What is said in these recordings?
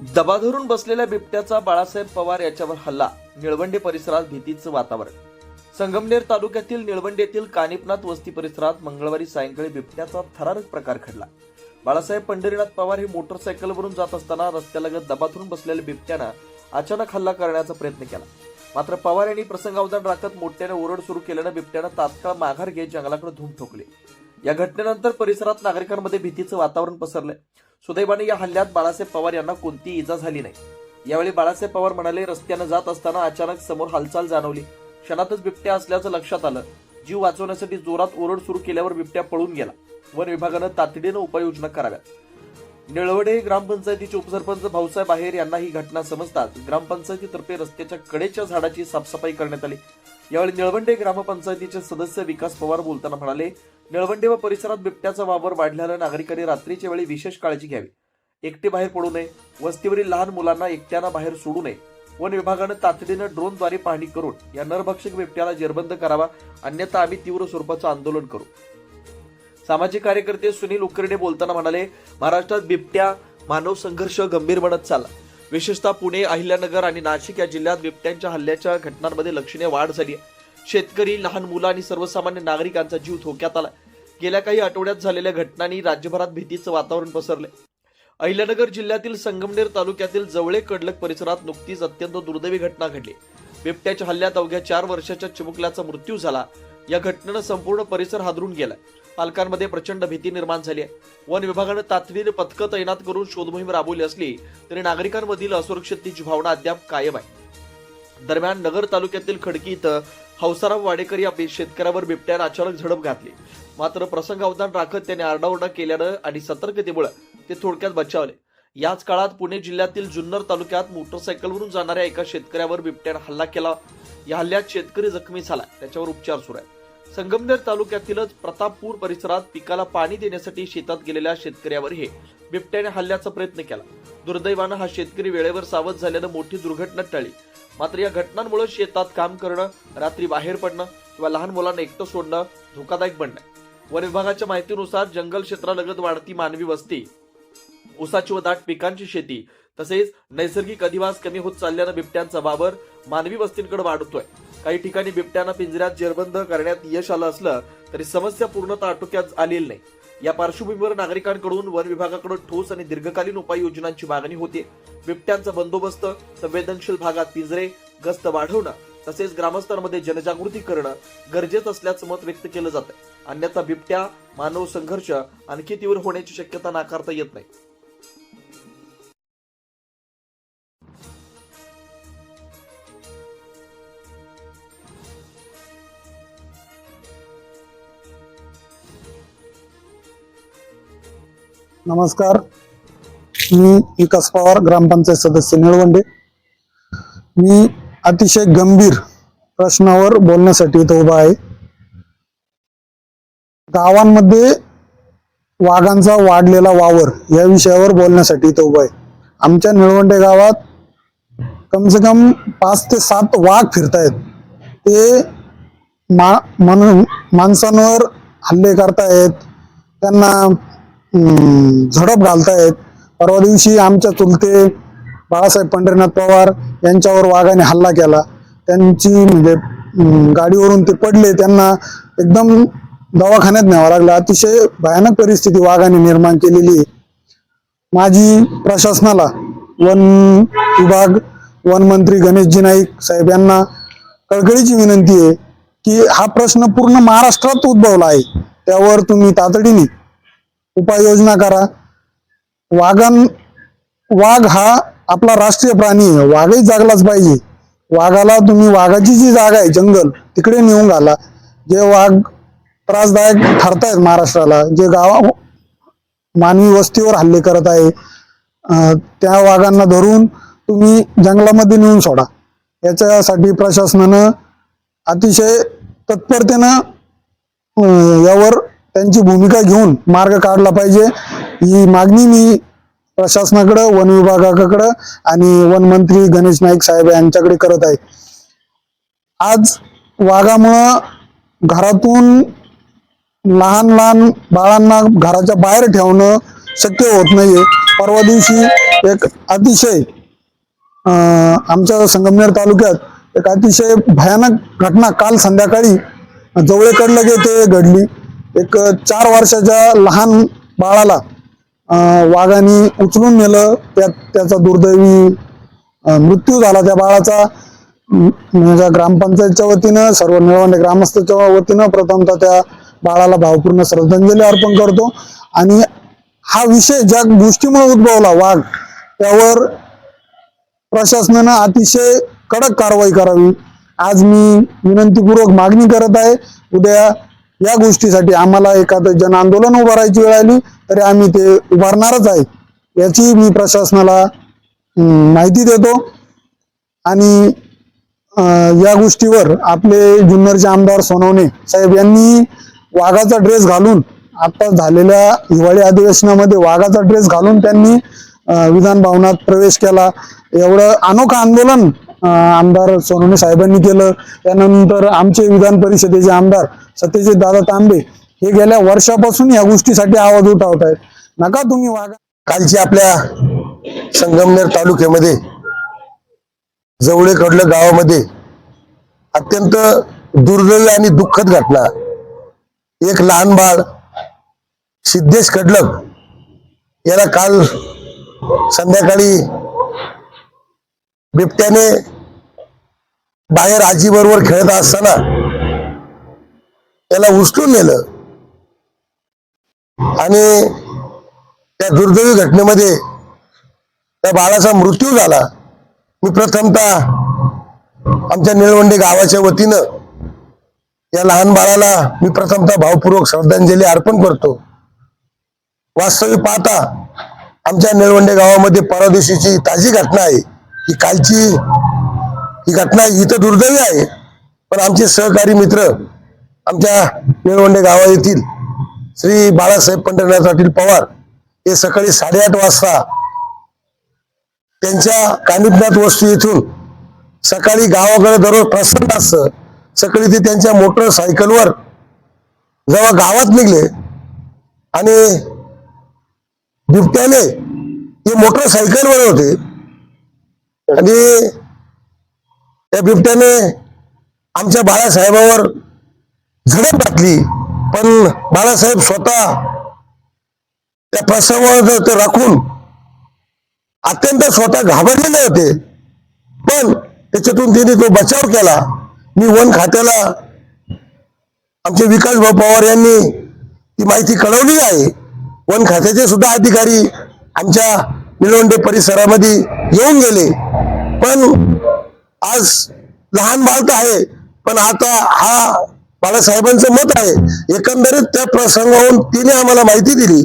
दबा धरून बसलेल्या बिबट्याचा बाळासाहेब पवार याच्यावर हल्ला निळवंडे परिसरात भीतीचं वातावरण. संगमनेर तालुक्यातील निळवंडेतील कानिपनाथ वस्ती परिसरात मंगळवारी सायंकाळी बिबट्याचा थरारक प्रकार घडला. बाळासाहेब पंढरीनाथ पवार हे मोटरसायकलवरून जात असताना रस्त्यालगत दबा धरून बसलेल्या बिबट्यानं अचानक हल्ला करण्याचा प्रयत्न केला. मात्र पवार यांनी प्रसंगावधान राखत मोठ्याने ओरड सुरू केल्यानं बिबट्यानं तात्काळ माघार घेत जंगलाकडे धूम ठोकले. या घटनेनंतर परिसरात नागरिकांमध्ये भीतीचं वातावरण पसरलंय सुदैवाने या हल्ल्यात बाळासाहेब पवार यांना कोणतीही इजा झाली नाही. यावेळी बाळासाहेब पवार म्हणाले रस्त्यानं जात असताना अचानक समोर हालचाल जाणवली. क्षणातच बिबट्या असल्याचं लक्षात आलं. जीव वाचवण्यासाठी जोरात ओरड सुरू केल्यावर बिबट्या पळून गेला. वन विभागानं तातडीनं उपाययोजना कराव्यात. निळवडे ग्रामपंचायतीचे उपसरपंच भाऊसाहेब आहेर यांना ही घटना समजताच ग्रामपंचायतीतर्फे रस्त्याच्या कडेच्या झाडाची साफसफाई करण्यात आली. यावेळी निळवंडे ग्रामपंचायतीचे सदस्य विकास पवार बोलताना म्हणाले निळवंडे व परिसरात बिबट्याचा वावर वाढल्यानं नागरिकांनी रात्रीच्या वेळी विशेष काळजी घ्यावी. एकटे बाहेर पडू नये वस्तीवरील लहान मुलांना एकट्यानं बाहेर सोडू नये. वन विभागानं तातडीनं ड्रोनद्वारे पाहणी करून या नरभक्षक बिबट्याला जेरबंद करावा अन्यथा आम्ही तीव्र स्वरूपाचं आंदोलन करू. सामाजिक कार्यकर्ते सुनील उकरडे बोलताना म्हणाले महाराष्ट्रात बिबट्या मानव संघर्ष गंभीर बनत चालला. विशेषतः पुणे अहिल्यानगर आणि नाशिक या जिल्ह्यात बिबट्यांच्या हल्ल्याच्या घटनांमध्ये लक्षणीय वाढ झाली आहे. शेतकरी लहान मुलं आणि सर्वसामान्य नागरिकांचा जीव धोक्यात आला गेल्या काही आठवड्यात झालेल्या घटनांनी राज्यभरात भीतीचं वातावरण पसरले अहिल्यानगर जिल्ह्यातील संगमनेर तालुक्यातील जवळे कडलक परिसरात नुकतीच अत्यंत दुर्दैवी घटना घडली. बिबट्याच्या हल्ल्यात अवघ्या चार वर्षाच्या चिमुकल्याचा मृत्यू झाला. या घटनेनं संपूर्ण परिसर हादरून गेलाय. पालकांमध्ये प्रचंड भीती निर्माण झाली आहे. वन विभागानं तातडीने पथकं तैनात करून शोधमोहीम राबवली असली तरी नागरिकांमधील असुरक्षिततेची भावना अद्याप कायम आहे. दरम्यान नगर तालुक्यातील खडकी इथं हौसाराम वाडेकर या शेतकऱ्यावर बिबट्यानं अचानक झडप घातली. मात्र प्रसंग अवधान राखत त्याने आरडाओरडा केल्यानं आणि सतर्कतेमुळे ते थोडक्यात बचावले. याच काळात पुणे जिल्ह्यातील जुन्नर तालुक्यात मोटरसायकलवरून जाणाऱ्या एका शेतकऱ्यावर बिबट्यानं हल्ला केला. या हल्ल्यात शेतकरी जखमी झाला. त्याच्यावर उपचार सुरू आहेत. संगमनेर तालुक्यातीलच प्रतापपूर परिसरात पिकाला पाणी देण्यासाठी शेतात गेलेल्या शेतकऱ्यावरही बिबट्याने हल्ल्याचा प्रयत्न केला. दुर्दैवानं हा शेतकरी वेळेवर सावध झाल्यानं मोठी दुर्घटना टळली. मात्र या घटनांमुळे शेतात काम करणं रात्री बाहेर पडणं किंवा लहान मुलांना एकटं सोडणं धोकादायक बनलंय. वन विभागाच्या माहितीनुसार जंगल क्षेत्रालगत वाढती मानवी वस्ती ऊसाची व दाट पिकांची शेती तसेच नैसर्गिक अधिवास कमी होत चालल्यानं बिबट्यांचा वावर मानवी वस्तींकडे वाढतोय. काही ठिकाणी बिबट्यांना पिंजऱ्यात जेरबंद करण्यात यश आलं असलं तरी समस्या पूर्णतः आटोक्यात आलेली नाही. या पार्श्वभूमीवर नागरिकांकडून वन विभागाकडून ठोस आणि दीर्घकालीन उपाययोजनांची मागणी होते बिबट्यांचा बंदोबस्त संवेदनशील भागात पिंजरे गस्त वाढवणं तसेच ग्रामस्थांमध्ये जनजागृती करणं गरजेचं असल्याचं मत व्यक्त केलं जातं अन्यथा बिबट्या मानव संघर्ष आणखी तीव्र होण्याची शक्यता नाकारता येत नाही. नमस्कार. मी विकास पवार ग्रामपंचायत सदस्य निळवंडे. मी अतिशय गंभीर प्रश्नावर बोलण्यासाठी इथं उभा आहे. गावांमध्ये वाघांचा वाढलेला वावर या विषयावर बोलण्यासाठी इथं उभा आहे. आमच्या निळवंडे गावात कम से कम पाच ते सात वाघ फिरतायत. ते मा म्हणून माणसांवर हल्ले करतायत. त्यांना झडप घालतायत. परवा दिवशी आमच्या चुलते बाळासाहेब पंढरीनाथ पवार यांच्यावर वाघाने हल्ला केला. त्यांची म्हणजे गाडीवरून ते पडले. त्यांना एकदम दवाखान्यात न्यावं लागलं. अतिशय भयानक परिस्थिती वाघाने निर्माण केलेली आहे. माझी प्रशासनाला वन विभाग वन मंत्री गणेशजी नाईक साहेब यांना कळकळीची विनंती आहे की हा प्रश्न पूर्ण महाराष्ट्रात उद्भवला आहे. त्यावर तुम्ही तातडीने उपाययोजना करा. वाघां वाघ हा आपला राष्ट्रीय प्राणी आहे. वाघही जागलाच पाहिजे. वाघाला तुम्ही वाघाची जी जागा आहे जंगल तिकडे नेऊन घाला. जे वाघ त्रासदायक ठरतायत महाराष्ट्राला जे गावा मानवी वस्तीवर हल्ले करत आहे त्या वाघांना धरून तुम्ही जंगलामध्ये नेऊन सोडा. याच्यासाठी प्रशासनानं अतिशय तत्परतेनं यावर त्यांची भूमिका घेऊन मार्ग काढला पाहिजे. ही मागणी मी प्रशासनाकडं वन विभागाकडं आणि वन मंत्री गणेश नाईक साहेब यांच्याकडे करत आहे. आज वाघामुळं घरातून लहान लहान बाळांना घराच्या बाहेर ठेवणं शक्य होत नाहीये. परवा दिवशी एक अतिशय अं, आमच्या संगमनेर तालुक्यात एक अतिशय भयानक घटना काल संध्याकाळी जवळकडलं ते घडली. एक चार वर्षाच्या लहान बाळाला वाघाने उचलून नेलं. त्यात त्याचा दुर्दैवी मृत्यू झाला. त्या बाळाचा म्हणजे ग्रामपंचायतच्या वतीनं सर्व निळवंडे ग्रामस्थाच्या वतीनं प्रथमतः त्या बाळाला भावपूर्ण श्रद्धांजली अर्पण करतो. आणि हा विषय ज्या गोष्टीमुळे उद्भवला वाघ त्यावर प्रशासनानं अतिशय कडक कारवाई करावी. आज मी विनंतीपूर्वक मागणी करत आहे. उद्या या गोष्टीसाठी आम्हाला एखादं जन आंदोलन उभारायची वेळ आली तरी आम्ही ते उभारणारच आहे. याची मी प्रशासनाला माहिती देतो. आणि या गोष्टीवर आपले जुन्नरचे आमदार सोनवणे साहेब यांनी वाघाचा ड्रेस घालून आता झालेल्या हिवाळी अधिवेशनामध्ये वाघाचा ड्रेस घालून त्यांनी विधान भवनात प्रवेश केला. एवढं अनोखं आंदोलन आमदार सोनवणे साहेबांनी केलं. त्यानंतर आमचे विधान परिषदेचे आमदार सत्यजित दादा तांबे हे गेल्या वर्षापासून या गोष्टीसाठी आवाज उठावत आहेत नका तुम्ही वाघा कालची आपल्या संगमनेर तालुक्यामध्ये जवळेकडलं गावामध्ये अत्यंत दुर्दैवी आणि दुःखद घटना. एक लहान बाळ सिद्धेश कडलक याला काल संध्याकाळी बिबट्याने बाहेर आजीबरोबर खेळत असताना त्याला उचलून नेलं. आणि त्या दुर्दैवी घटनेमध्ये त्या बाळाचा मृत्यू झाला. मी प्रथमतः आमच्या निळवंडे गावाच्या वतीनं या लहान बाळाला मी प्रथमतः भावपूर्वक श्रद्धांजली अर्पण करतो. वास्तविक पाहता आमच्या निळवंडे गावामध्ये परदेशीची ताजी घटना आहे. ही कालची ही घटना इथं दुर्दैवी आहे. पण आमचे सहकारी मित्र आमच्या निळवंडे गावा येथील श्री बाळासाहेब पंढरनाथ पाटील पवार हे सकाळी साडेआठ वाजता त्यांच्या कानिपनाथ वस्तू येथून सकाळी गावाकडे दररोज प्रसन्न असतं. सकाळी ते त्यांच्या मोटरसायकलवर जेव्हा गावात निघले आणि बिबट्याने ते मोटरसायकलवर होते आणि त्या बिबट्याने आमच्या बाळासाहेबावर झडप घातली. पण बाळासाहेब स्वतः त्या प्रसंगावर ते राखून अत्यंत स्वतः घाबरलेले होते. पण त्याच्यातून त्यांनी तो बचाव केला. मी वन खात्याला आमचे विकास भाऊ पवार यांनी ती माहिती कळवली आहे. वन खात्याचे सुद्धा अधिकारी आमच्या निलवंडे परिसरामध्ये येऊन गेले. पण आज लहान बाळ तर आहे. पण आता हा बाळासाहेबांचं मत आहे. एकंदरीत त्या प्रसंगावरून तिने आम्हाला माहिती दिली.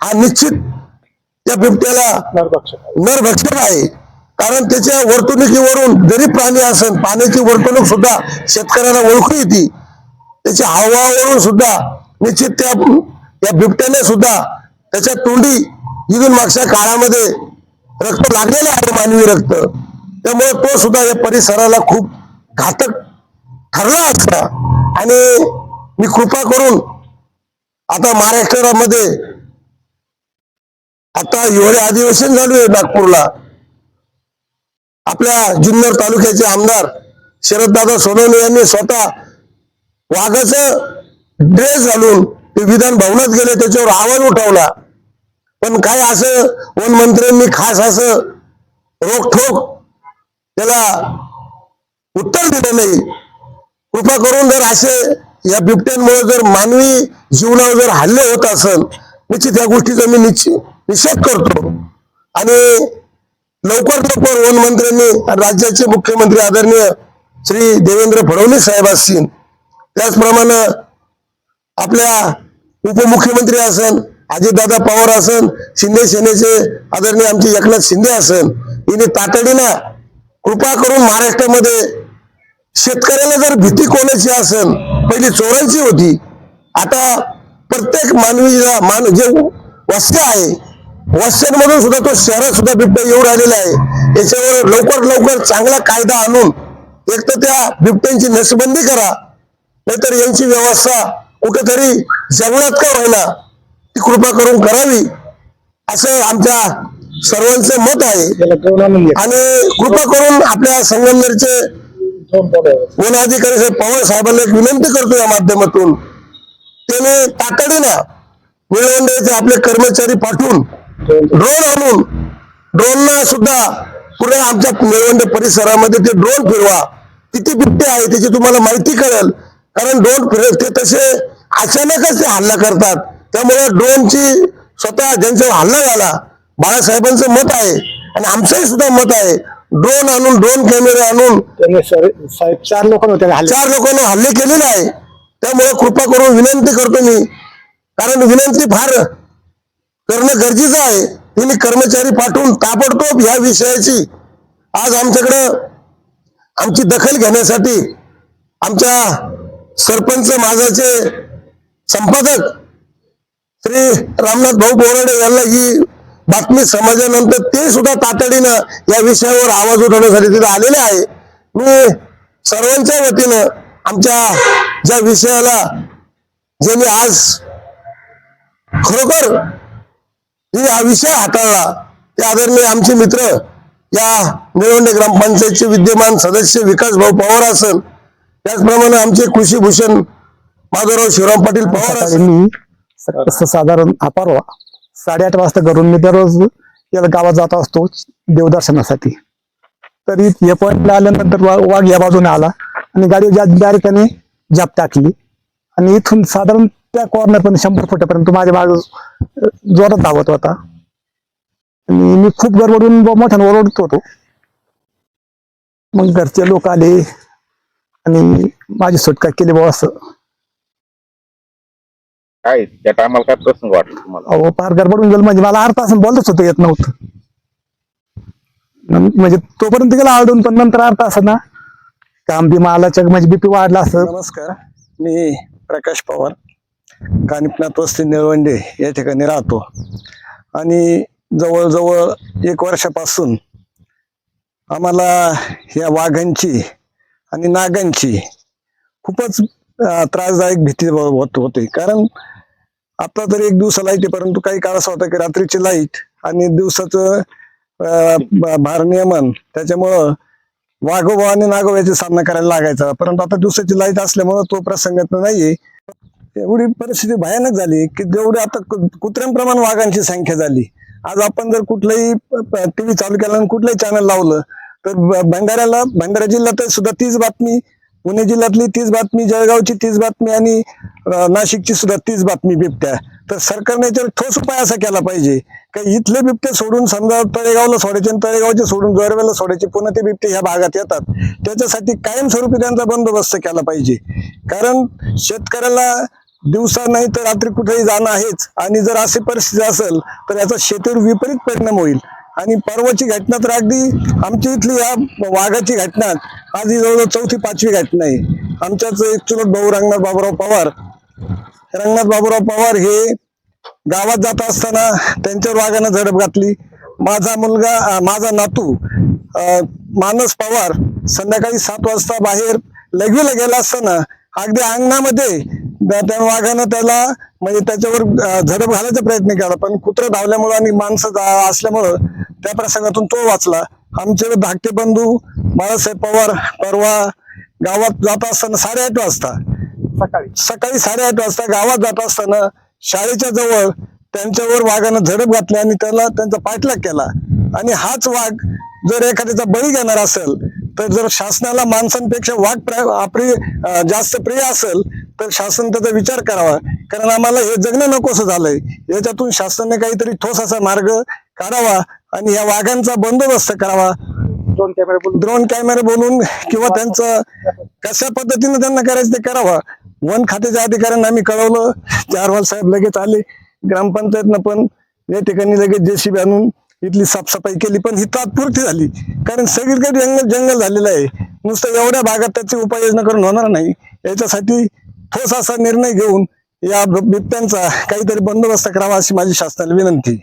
हा निश्चित त्या बिबट्याला नरभक्षक आहे. कारण त्याच्या वर्तणुकीवरून जरी प्राणी असेल पाण्याची वर्तणूक सुद्धा शेतकऱ्याला ओळखू येते. त्याच्या हवावरून सुद्धा निश्चित त्या या बिबट्याने सुद्धा त्याच्या तोंडी इथून मागच्या काळामध्ये रक्त लागलेलं आहे मानवी रक्त. त्यामुळे तो सुद्धा या परिसराला खूप घातक ठरला असता. आणि मी कृपा करून आता महाराष्ट्रामध्ये आता हिवाळी अधिवेशन चालू आहे नागपूरला. आपल्या जुन्नर तालुक्याचे आमदार शरददादा सोनवणे यांनी स्वतः वाघाच ड्रेस घालून ते विधान भवनात गेले त्याच्यावर आवाज उठवला. पण काय असं वन मंत्र्यांनी खास असं रोखोक त्याला उत्तर दिलं नाही. कृपा करून जर असे या बिबट्यांमुळे जर मानवी जीवनावर जर हल्ले होत असेल निश्चित या गोष्टीचा मी निश्चित निषेध करतो. आणि लवकर लवकर वन मंत्र्यांनी राज्याचे मुख्यमंत्री आदरणीय श्री देवेंद्र फडणवीस साहेब असतील त्याचप्रमाणे आपल्या उपमुख्यमंत्री असन अजितदादा पवार असन शिंदे सेनेचे आदरणीय आमचे एकनाथ शिंदे असन यांनी तातडीनं कृपा करून महाराष्ट्रामध्ये शेतकऱ्याला जर भीती कोणाची असेल पहिली चोरांची होती. आता प्रत्येक मानवीला मान जे वस्त्या आहे वस्त्यांमधून सुद्धा तो शहरात सुद्धा बिबट्या येऊ राहिलेला आहे. याच्यावर लवकर लवकर चांगला कायदा आणून एक तर त्या बिबट्यांची नसबंदी करा. नाहीतर यांची व्यवस्था कुठेतरी जंगलात का व्हायला ती कृपा करून करावी. असं आमच्या सर्वांचं मत आहे. आणि कृपा करून आपल्या संगमनेरचे वन अधिकारी साहेब पवार साहेबांना एक विनंती करतो या माध्यमातून. त्याने तातडीनं निळवंडेचे आपले कर्मचारी पाठवून ड्रोन आणून ड्रोन सुद्धा पुढे आमच्या निळवंडे परिसरामध्ये ते ड्रोन फिरवा. किती बिबटे आहे त्याची तुम्हाला माहिती कळेल. कारण ड्रोन फिरत ते तसे अचानकच ते हल्ला करतात. त्यामुळे ड्रोनची स्वतः ज्यांच्यावर हल्ला झाला बाळासाहेबांचं मत आहे आणि आमचंही सुद्धा मत आहे. ड्रोन आणून ड्रोन कॅमेरे आणून त्यांनी साहेब चार लोक होते हल्ले चार लोकांना हल्ले केलेले आहे. त्यामुळे कृपा करून विनंती करतो मी. कारण विनंती फार करणं गरजेचं आहे. त्यांनी कर्मचारी पाठवून ताबडतोब या विषयाची आज आमच्याकडं आमची दखल घेण्यासाठी आमच्या सरपंच माझाचे संपादक श्री रामनाथ भाऊ बोराडे यांना ही बातमी समजल्यानंतर ते सुद्धा तातडीनं या विषयावर आवाज उठवण्यासाठी तिथे आलेले आहे. मी सर्वांच्या वतीनं आमच्या ज्या विषयाला ज्यांनी आज खरोखर हा विषय हाताळला ते आदरणीय आमचे मित्र या निळवंडे ग्रामपंचायतचे विद्यमान सदस्य विकास भाऊ पवार असन त्याचप्रमाणे आमचे कृषी भूषण माधवराव शिवराम पाटील पवार सकाळी साधारण अपारवा साडेआठ वाजता घरून मी दररोज याला गावात जात असतो देवदर्शनासाठी. तरी या पॉईंटला आल्यानंतर वाघ या बाजूने आला आणि गाडी डायरेक्ट त्याने जाप टाकली आणि इथून साधारण त्या कॉर्नर पण शंभर फुटापर्यंत माझ्या माग जोरात धावत होता. आणि मी खूप गडबडून मोठ्यानं ओरडत होतो. मग घरचे लोक आले आणि माझी सुटका केली बाबा असं. काय त्या टायमाला काय प्रसंग वाटला तुम्हाला? अहो फार गडबडून गेलो म्हणजे मला अर्धा तास बोलतच होतं येत नव्हतं. म्हणजे तोपर्यंत गेला आळडून पण नंतर अर्धा असं ना काम बी मालाच्या म्हणजे बीपी वाढला असं. नमस्कार मी प्रकाश पवार कानिपनाथ वस्ती निळवंडे या ठिकाणी राहतो. आणि जवळजवळ एक वर्षापासून आम्हाला या वाघांची आणि नागांची खूपच अं, त्रासदायक भीती होत होते. कारण आता तरी एक दिवसा लाइट आहे परंतु काही काळ असा होता की रात्रीची लाइट आणि दिवसाचं भारनियमन त्याच्यामुळं वाघोबा आणि नागोबाचा सामना करायला लागायचा. परंतु आता दिवसाची लाइट असल्यामुळं तो प्रसंग नाहीये. एवढी परिस्थिती भयानक झाली की जेवढी आता कुत्र्यांप्रमाण वाघांची संख्या झाली. आज आपण जर कुठलंही टीव्ही चालू केला आणि कुठलंही चॅनल लावलं तर भंडाऱ्याला भंडारा जिल्ह्यात सुद्धा तीच बातमी पुणे जिल्ह्यातली तीच बातमी जळगावची तीच बातमी आणि नाशिकची सुद्धा तीच बातमी बिबट्या. तर सरकारने याच्यावर ठोस उपाय असा केला पाहिजे का इथले बिबटे सोडून समजा तळेगावला सोडायचे आणि तळेगावचे सोडून जोरवेला सोडायचे पुन्हा ते बिबटे ह्या भागात येतात. त्याच्यासाठी कायमस्वरूपी त्यांचा बंदोबस्त केला पाहिजे. कारण शेतकऱ्याला दिवसा नाही तर रात्री कुठेही जाणं आहेच. आणि जर अशी परिस्थिती असेल तर याचा शेतीवर विपरीत परिणाम होईल. आणि परवाची घटना तर अगदी आमच्या इथली या वाघाची घटना आज ही जवळजवळ चौथी पाचवी घटना आहे. आमच्याच एक चुलत भाऊ रंगनाथ बाबूराव पवार. रंगनाथ बाबूराव पवार हे गावात जात असताना त्यांच्यावर वाघानं झडप घातली. माझा मुलगा माझा नातू मानस पवार संध्याकाळी सात वाजता बाहेर लघवीला गेला असताना अगदी अंगणामध्ये त्या वाघानं त्याला म्हणजे त्याच्यावर झडप घालायचा प्रयत्न केला. पण कुत्रं धावल्यामुळं आणि माणसं जा- असल्यामुळं त्या प्रसंगातून तो वाचला. आमचे धाकटे बंधू बाळासाहेब पवार परवा गावात जात असताना साडेआठ वाजता सकाळी. सकाळी साडेआठ वाजता गावात जात असताना शाळेच्या जवळ त्यांच्यावर वाघानं झडप घातली आणि त्याला त्यांचा पाठलाग केला. आणि हाच वाघ जर एखाद्याचा बळी घेणार असेल तर जर शासनाला माणसांपेक्षा वाघ आपली जास्त प्रिय असेल तर शासन त्याचा विचार करावा. कारण आम्हाला हे जगणं नकोसं झालंय. याच्यातून शासनाने काहीतरी ठोस असा मार्ग काढावा आणि या वाघांचा बंदोबस्त करावा. दोन कॅमेरे बोलून. ड्रोन कॅमेरे बोलून किंवा त्यांचं कशा पद्धतीने त्यांना करायचं ते करावं. वन खात्याच्या अधिकाऱ्यांना आम्ही कळवलं. चारवाल साहेब लगेच आले. ग्रामपंचायतनं पण या ठिकाणी लगेच जेसीबी आणून इथली साफसफाई केली पण ही तात्पुरती झाली. कारण सगळीकडे जंगल जंगल झालेलं आहे. नुसतं एवढ्या भागात त्याची उपाययोजना करून होणार नाही. याच्यासाठी ठोस असा निर्णय घेऊन या बिबट्यांचा काहीतरी बंदोबस्त करावा अशी माझी शासनाला विनंती.